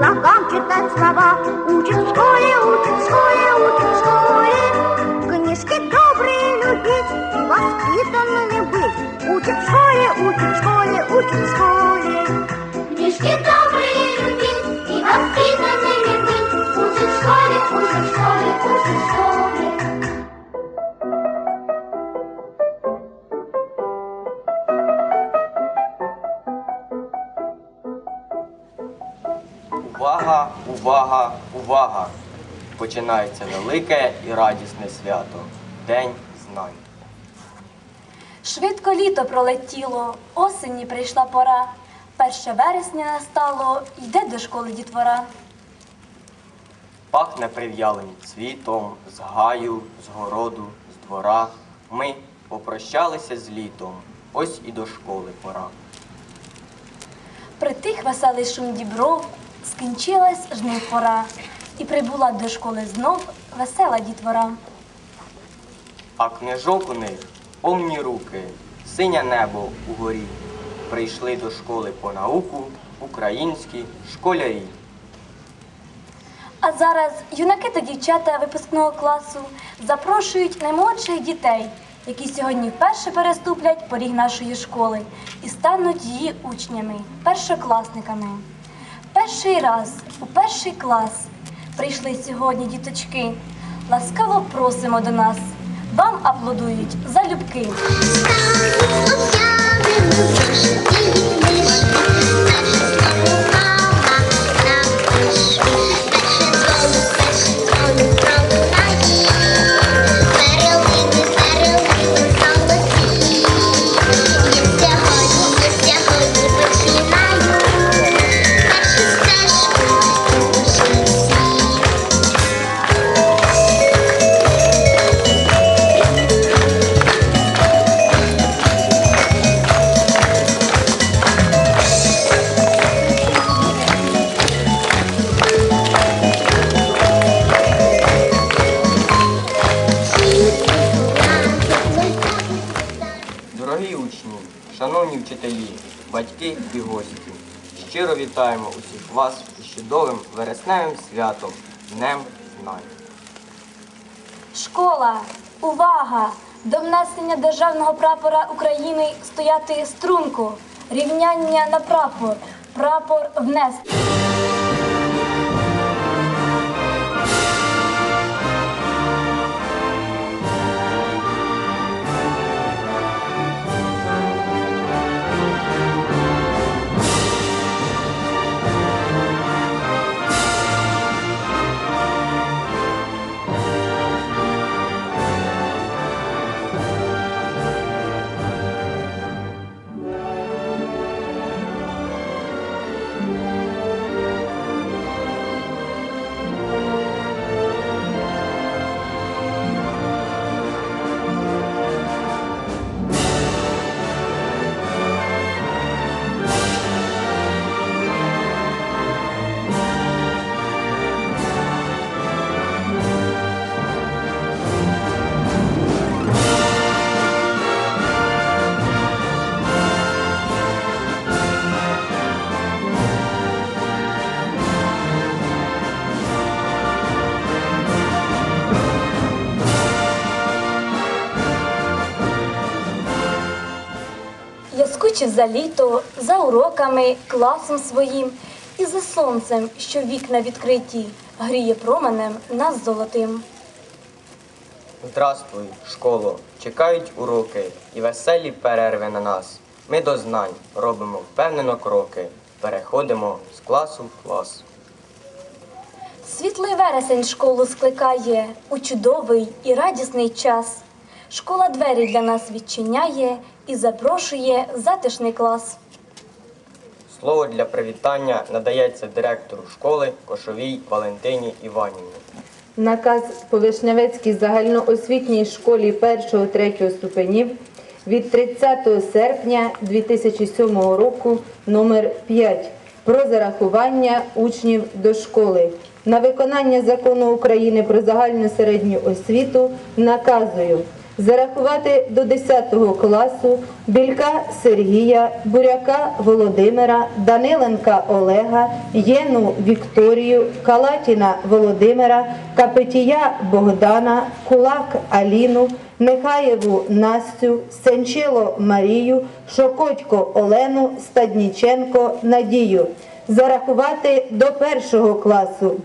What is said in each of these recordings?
слогам читать слова. Учит в школе, учит в школе, учит в школе. Книжки добрые любить и воспитанными быть. Учит в школе, Починається велике і радісне свято День знань. Швидко літо пролетіло, осені прийшла пора. Перше вересня настало, йде до школи дітвора. Пахне прив'ялим цвітом, з гаю, з городу, з двора. Ми попрощалися з літом, ось і до школи пора. Притих веселий шум дібров, скінчилась жнив пора, і прибула до школи знов весела дітвора. А книжок у них повні руки, синє небо угорі. Прийшли до школи по науку українські школярі. А зараз юнаки та дівчата випускного класу запрошують наймолодших дітей, які сьогодні вперше переступлять поріг нашої школи і стануть її учнями, першокласниками. Перший раз у перший клас прийшли сьогодні діточки. Ласкаво просимо до нас. Вам аплодують залюбки. Щиро вітаємо усіх вас із чудовим вересневим святом Днем Знань. Школа, увага! До внесення державного прапора України стояти струнку. Рівняння на прапор. Прапор внести. Я за літо, за уроками, класом своїм і за сонцем, що вікна відкриті, гріє променем нас золотим. Здравствуй, школо! Чекають уроки і веселі перерви на нас. Ми до знань робимо впевнено кроки, переходимо з класу в клас. Світлий вересень школу скликає у чудовий і радісний час. Школа двері для нас відчиняє і запрошує затишний клас. Слово для привітання надається директору школи Кошовій Валентині Іванівні. Наказ по Вишневецькій загальноосвітній школі 1-3 ступенів від 30 серпня 2007 року номер 5 про зарахування учнів до школи. На виконання закону України про загальну середню освіту наказую зарахувати до 10 класу Білька Сергія, Буряка Володимира, Даниленка Олега, Єну Вікторію, Калатіна Володимира, Капетія Богдана, Кулак Аліну, Михаєву Настю, Сенчило Марію, Шокотько Олену, Стадніченко Надію. Зарахувати до першого класу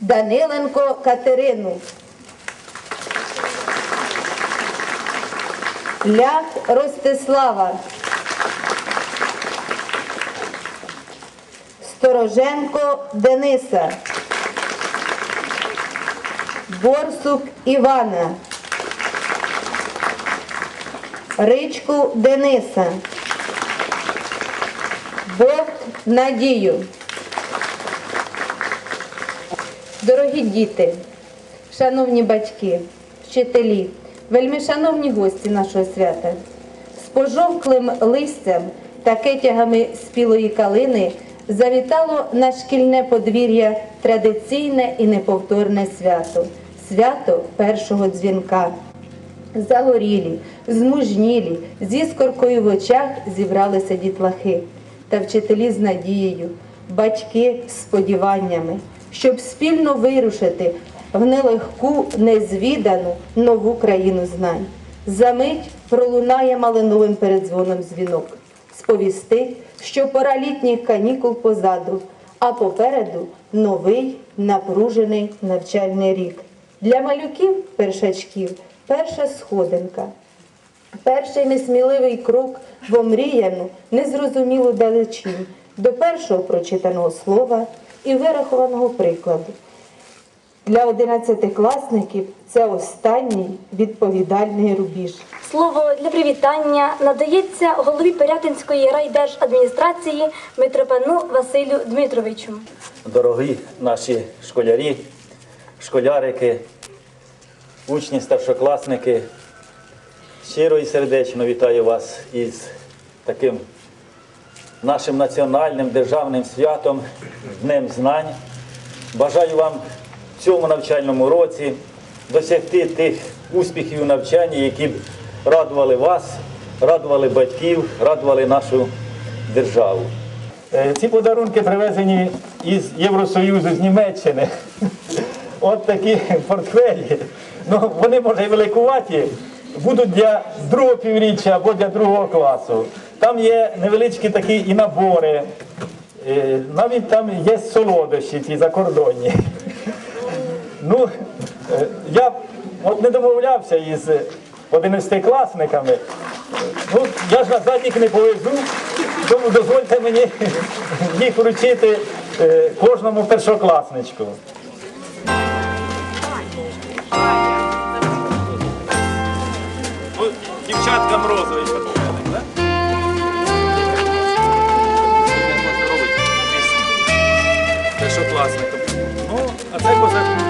Даниленко Катерину. Лях Ростислава. Стороженко Дениса. Борсук Івана. Ричку Дениса. Бог Надію. Дорогі діти, шановні батьки, вчителі, вельми шановні гості нашого свята, з пожовклим листям та кетягами спілої калини завітало на шкільне подвір'я традиційне і неповторне свято свято першого дзвінка. Загорілі, змужнілі, з іскоркою в очах зібралися дітлахи та вчителі з надією, батьки з сподіваннями, щоб спільно вирушити в нелегку, незвідану нову країну знань. Замить пролунає малиновим передзвоном дзвінок, сповістить, що пора літніх канікул позаду, а попереду новий напружений навчальний рік. Для малюків першачків перша сходинка. Перший несміливий крок в омріяну, незрозумілу далечінь до першого прочитаного слова і вирахованого прикладу. Для одинадцятикласників це останній відповідальний рубіж. Слово для привітання надається голові Пирятинської райдержадміністрації Митропану Василю Дмитровичу. дорогі наші школярі, школярики, учні, старшокласники. Щиро і сердечно вітаю вас із таким нашим національним державним святом, Днем Знань. Бажаю вам цьому навчальному році досягти тих успіхів у навчанні, які б радували вас, радували батьків, радували нашу державу. Е, Ці подарунки привезені із Євросоюзу, з Німеччини. От такі портфелі. Ну, вони може і великуваті, будуть для другого півріччя або для другого класу. Там є невеличкі такі і набори. Е, Навіть там є солодощі ці закордонні. Ну, е, я от не домовлявся із 11-класниками. Ну, я ж на задніх не повезу, тому дозвольте мені їх вручити е, кожному першокласничку. Дівчаткам розовий портфелик, так? Першокласникам. Ну, а це козак.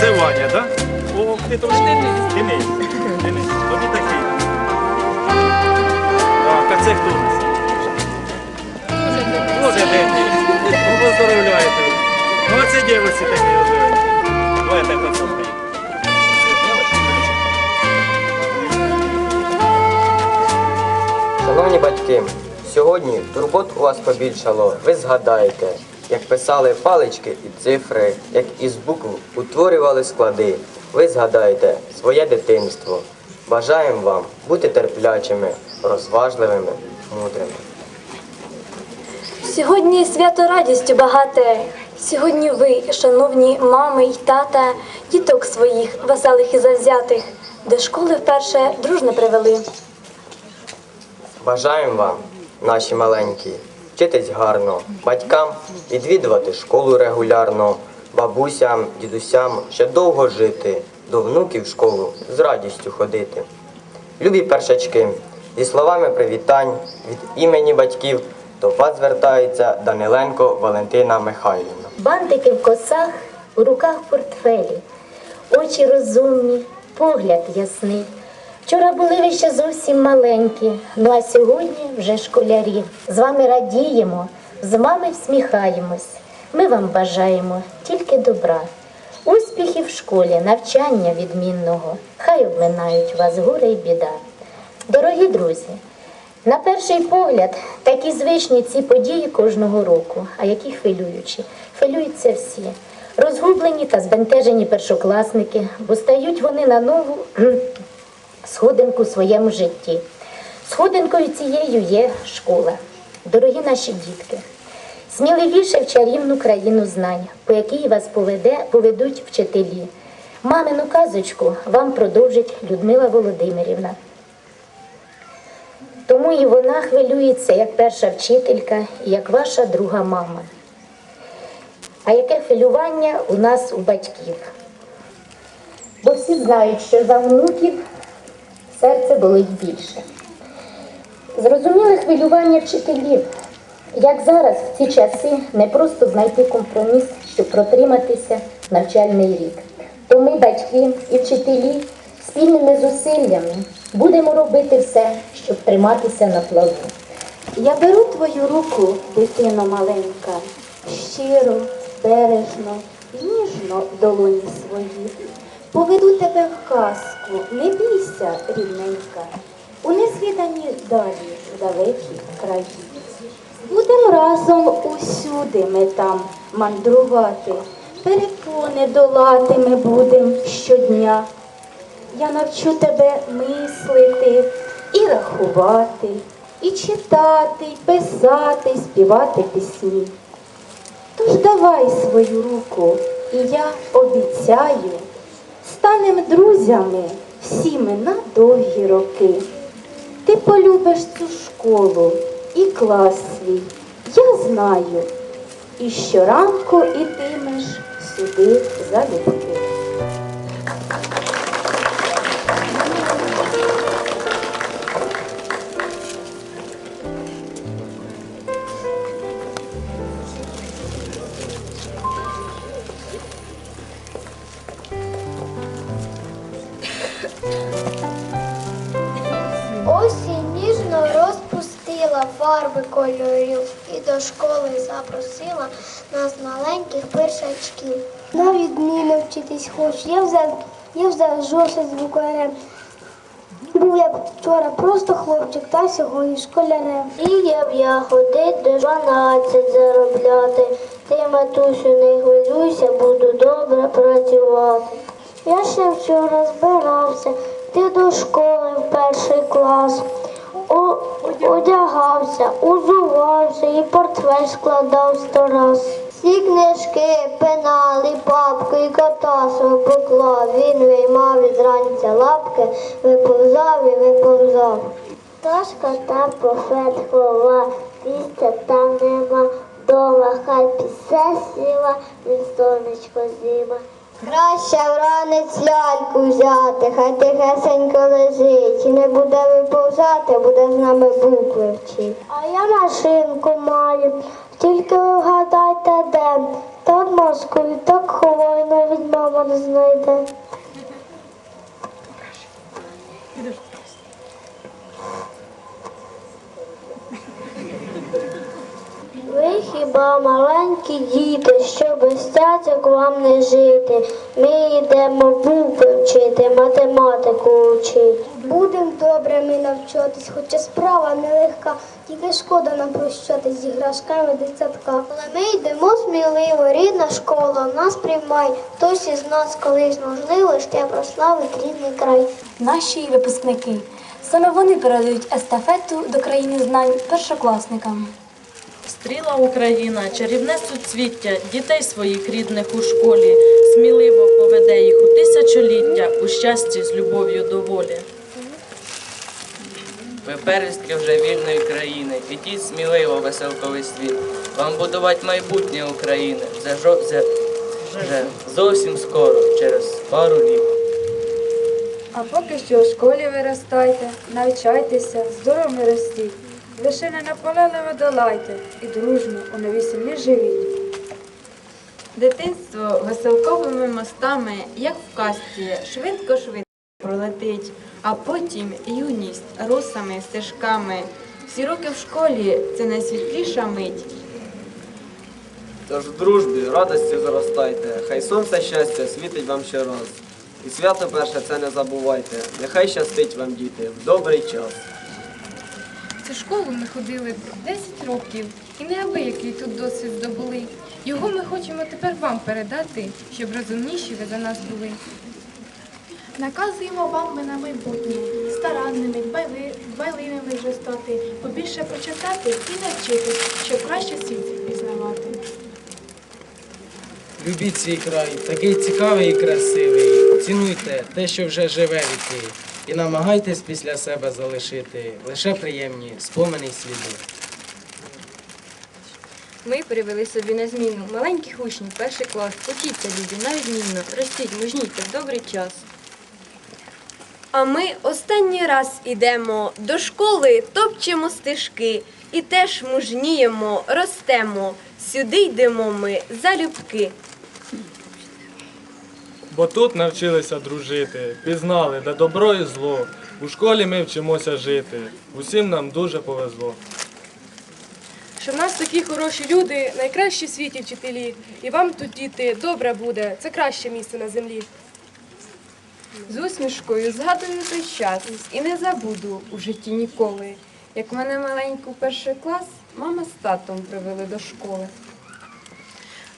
Це Ваня, так? О, ти трошки. Денис. Денис. Тобі такий. Так, а це хто? Боже, Денис. Ну, поздравляю тебе. Ну, а це дівчинці такі розуміють. Давай. Шановні батьки, сьогодні турбот у вас побільшало. Ви згадаєте, як писали палички і цифри, як із букв утворювали склади. Ви згадаєте своє дитинство. Бажаємо вам бути терплячими, розважливими, мудрими. Сьогодні свято радістю багате. Сьогодні ви, шановні мами й тата, діток своїх, веселих і завзятих, до школи вперше дружно привели. Бажаємо вам, наші маленькі, вчитись гарно, батькам відвідувати школу регулярно, бабусям, дідусям ще довго жити, до внуків в школу з радістю ходити. Любі першачки, зі словами привітань від імені батьків До вас звертається Даниленко Валентина Михайлівна. Бантики в косах, у руках портфелі, очі розумні, погляд ясний. Вчора були ви ще зовсім маленькі, ну а сьогодні вже школярі. З вами радіємо, з вами всміхаємось. Ми вам бажаємо тільки добра, успіхів в школі, навчання відмінного. Хай обминають вас горе й біда. Дорогі друзі, на перший погляд, такі звичні ці події кожного року, а які хвилюючі. Хвилюються всі. Розгублені та збентежені першокласники, бо стають вони на кхм, сходинку в своєму житті. Сходинкою цією є школа. Дорогі наші дітки, сміливіше в чарівну країну знань, по якій вас поведе, поведуть вчителі. Мамину казочку вам продовжить Людмила Володимирівна. Тому і вона хвилюється як перша вчителька, і як ваша друга мама. А яке хвилювання у нас у батьків? Бо всі знають, що за внуків серце болить більше. Зрозуміле хвилювання вчителів. Як зараз в ці часи не просто знайти компроміс, щоб протриматися навчальний рік. То ми, батьки і вчителі, спільними зусиллями будемо робити все, щоб триматися на плаву. Я беру твою руку, дитино маленька, щиро, бережно ніжно долоні свої. Поведу тебе в казку, не бійся, рідненька, у незвідані далі, далекі краї. Будем разом усюди ми там мандрувати, перепони долати ми будем щодня. Я навчу тебе мислити і рахувати, і читати, і писати, і співати пісні. Тож давай свою руку, і я обіцяю, станем друзями всі ми на довгі роки. Ти полюбиш цю школу і клас свій, я знаю, і щоранку ітимеш сюди залюбки. Фарби кольорів і до школи запросила нас маленьких першачків. На відміну вчитись хоч, я взяв, я взяв жовше з букварем. Був я вчора просто хлопчик, та сьогодні школярем. Б я ходить до 12 заробляти. Ти, матусю, не хвилюйся, буду добре працювати. Я ще вчора збирався, ти до школи в перший клас. Одягався, узувався і портфель складав сто раз. Всі книжки, пенали, папки і кота свого поклав. Він виймав із ранця лапки, виповзав і виповзав. Пташка там пофет хова, місця там нема, дома хай пісе сіла, він сонечко зима. Краще вранець ляльку взяти, хай тихесенько лежить. І не буде виповзати, буде з нами букви вчити. А я машинку маю, тільки ви вгадайте де. Так Москві, так ховай, навіть мама не знайде. Ви хіба маленькі діти, що без цяцьок вам не жити. Ми йдемо букви вчити, математику учити. Будем добре ми навчатись, хоча справа нелегка, тільки шкода нам прощатись з іграшками дитсадка. Але ми йдемо сміливо, рідна школа нас приймай. Хтось із нас колись можливо ще прославить рідний край. Наші випускники. Саме вони передають естафету до країни знань першокласникам. Стріла Україна, чарівне суцвіття, дітей своїх рідних у школі, сміливо поведе їх у тисячоліття, у щасті з любов'ю до волі. Ви перестки вже вільної країни, ідіть сміливо веселковий світ. Вам будувати майбутнє України вже, вже, вже зовсім скоро, через пару літ. А поки що в школі виростайте, навчайтеся, здоровими ростіть. Лише не наполегливо долайте і дружно у новій сім'ї живіть. Дитинство веселковими мостами, як в казці, швидко-швидко пролетить, а потім юність росами, стежками. Всі роки в школі це найсвітліша мить. Тож в дружбі, радості зростайте, хай сонце щастя світить вам ще раз. І свято перше це не забувайте. Нехай щастить вам, діти, в добрий час. Цю школу ми ходили 10 років і неабиякий тут досвід здобули. Його ми хочемо тепер вам передати, щоб розумніші ви за нас були. Наказуємо вам ми на майбутнє, старанними, дбайли- дбайливими вже стати, побільше прочитати і навчитись, щоб краще світ пізнавати. Любіть свій край, такий цікавий і красивий. Цінуйте те, що вже живе віки, і намагайтесь після себе залишити лише приємні спомини й сліди. Ми привели собі на зміну маленьких учнів, перший клас. Учіться, люди, на відмінно, ростіть, мужнійте в добрий час. А ми останній раз ідемо до школи, топчемо стежки і теж мужніємо, ростемо. Сюди йдемо ми залюбки. Бо тут навчилися дружити, пізнали, де добро і зло. У школі ми вчимося жити. Усім нам дуже повезло. Що в нас такі хороші люди, найкращі в світі вчителі. І вам тут, діти, добре буде. Це краще місце на землі. З усмішкою згадую той час і не забуду у житті ніколи. Як мене маленьку перший клас, мама з татом привели до школи.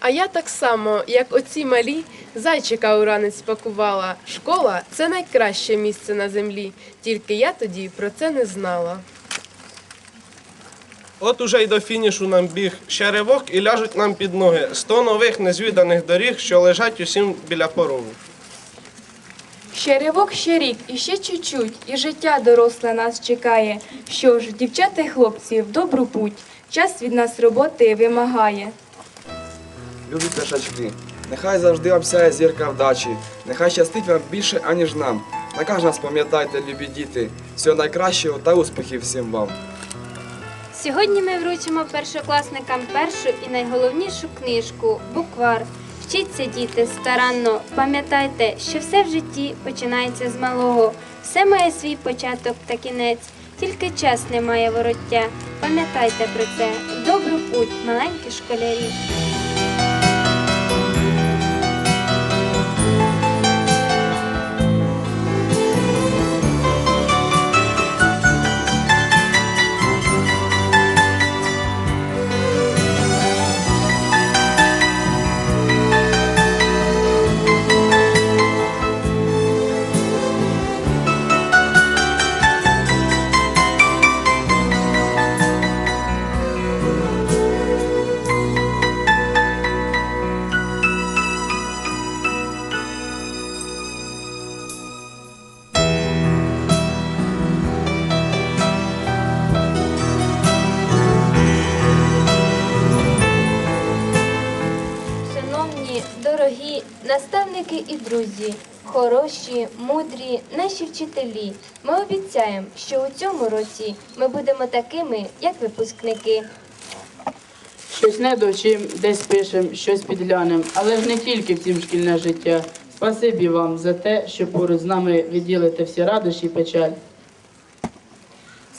А я так само, як оці малі, зайчика у ранець спакувала. Школа це найкраще місце на землі. Тільки я тоді про це не знала. От уже й до фінішу нам біг. Ще ривок і ляжуть нам під ноги. Сто нових незвіданих доріг, що лежать усім біля порогу. Ще ривок, ще рік, і ще чуть-чуть, і життя доросле нас чекає. Що ж, дівчата й хлопці, в добру путь, час від нас роботи вимагає. Любі пташачки, нехай завжди вам сяє зірка вдачі, нехай щастить вам більше, аніж нам. Накаж нас пам'ятайте, любі діти, всього найкращого та успіхів всім вам. Сьогодні ми вручимо першокласникам першу і найголовнішу книжку буквар. Вчіться, діти, старанно. Пам'ятайте, що все в житті починається з малого. Все має свій початок та кінець. Тільки час не має вороття. Пам'ятайте про це. Добру путь, маленькі школярі. Шановні, дорогі наставники і друзі, хороші, мудрі, наші вчителі. Ми обіцяємо, що у цьому році ми будемо такими, як випускники. Щось не довчим, десь пишем, щось підглянем, але ж не тільки в цім шкільне життя. Спасибі вам за те, що поруч з нами відділите всі радощі і печаль.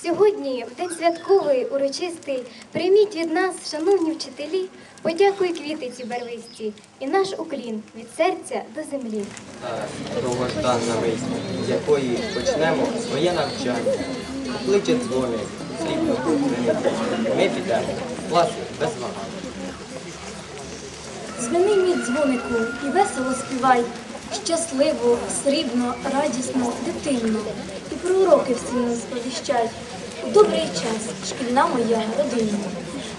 Сьогодні, в день святковий, урочистий, прийміть від нас, шановні вчителі, подякуй квіти ці барвисті і наш уклін від серця до землі. довгожданна мить, з якої почнемо своє навчання. Кличе дзвоник, срібно буквений. Ми підемо класи без вагань. Звени мій дзвонику і весело співай. Щасливо, срібно, радісно, дитинно. І про уроки всім нам сповіщай. Добрий час, шкільна моя родина.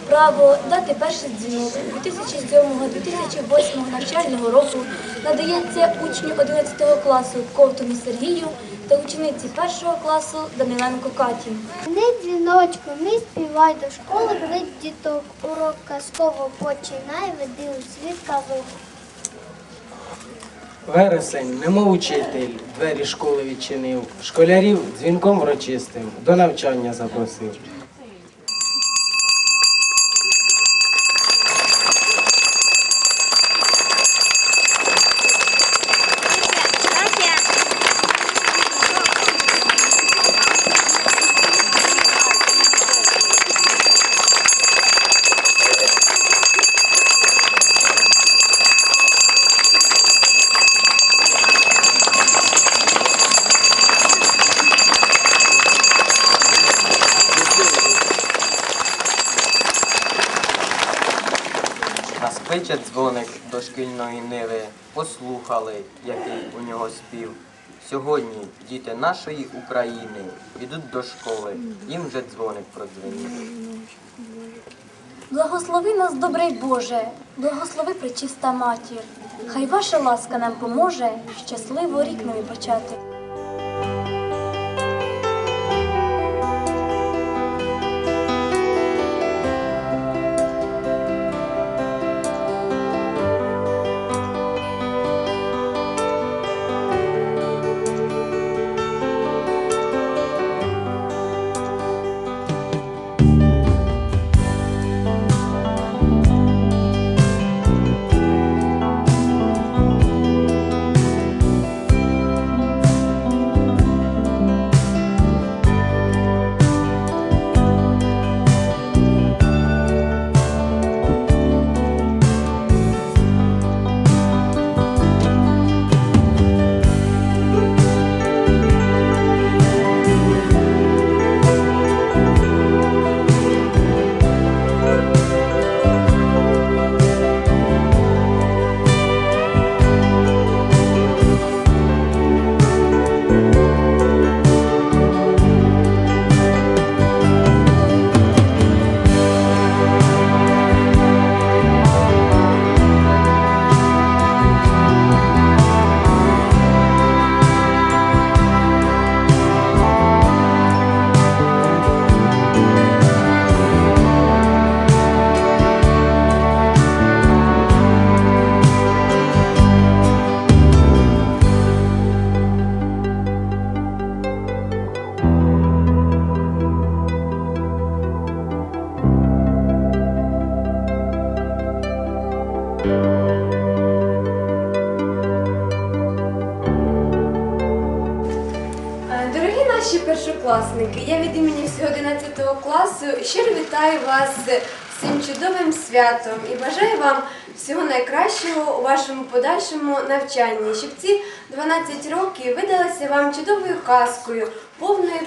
Право дати перший дзвінок 2007-2008 навчального року надається учню 11 класу Ковтуну Сергію та учениці першого класу Даниленко Каті. Не дзвіночку, не співай до школи, ведь діток. Урок казково починай, веди у світ казок. Вересень, немов учитель, двері школи відчинив, школярів дзвінком врочистим до навчання запросив. Кличе дзвоник до шкільної ниви, послухали, який у нього спів. Сьогодні діти нашої України йдуть до школи, їм вже дзвоник продзвонив. Благослови нас, добрий Боже, благослови пречиста матір. Хай ваша ласка нам поможе щасливо рік новий почати. Вас з цим чудовим святом і бажаю вам всього найкращого у вашому подальшому навчанні, щоб ці 12 років видалися вам чудовою казкою, повною.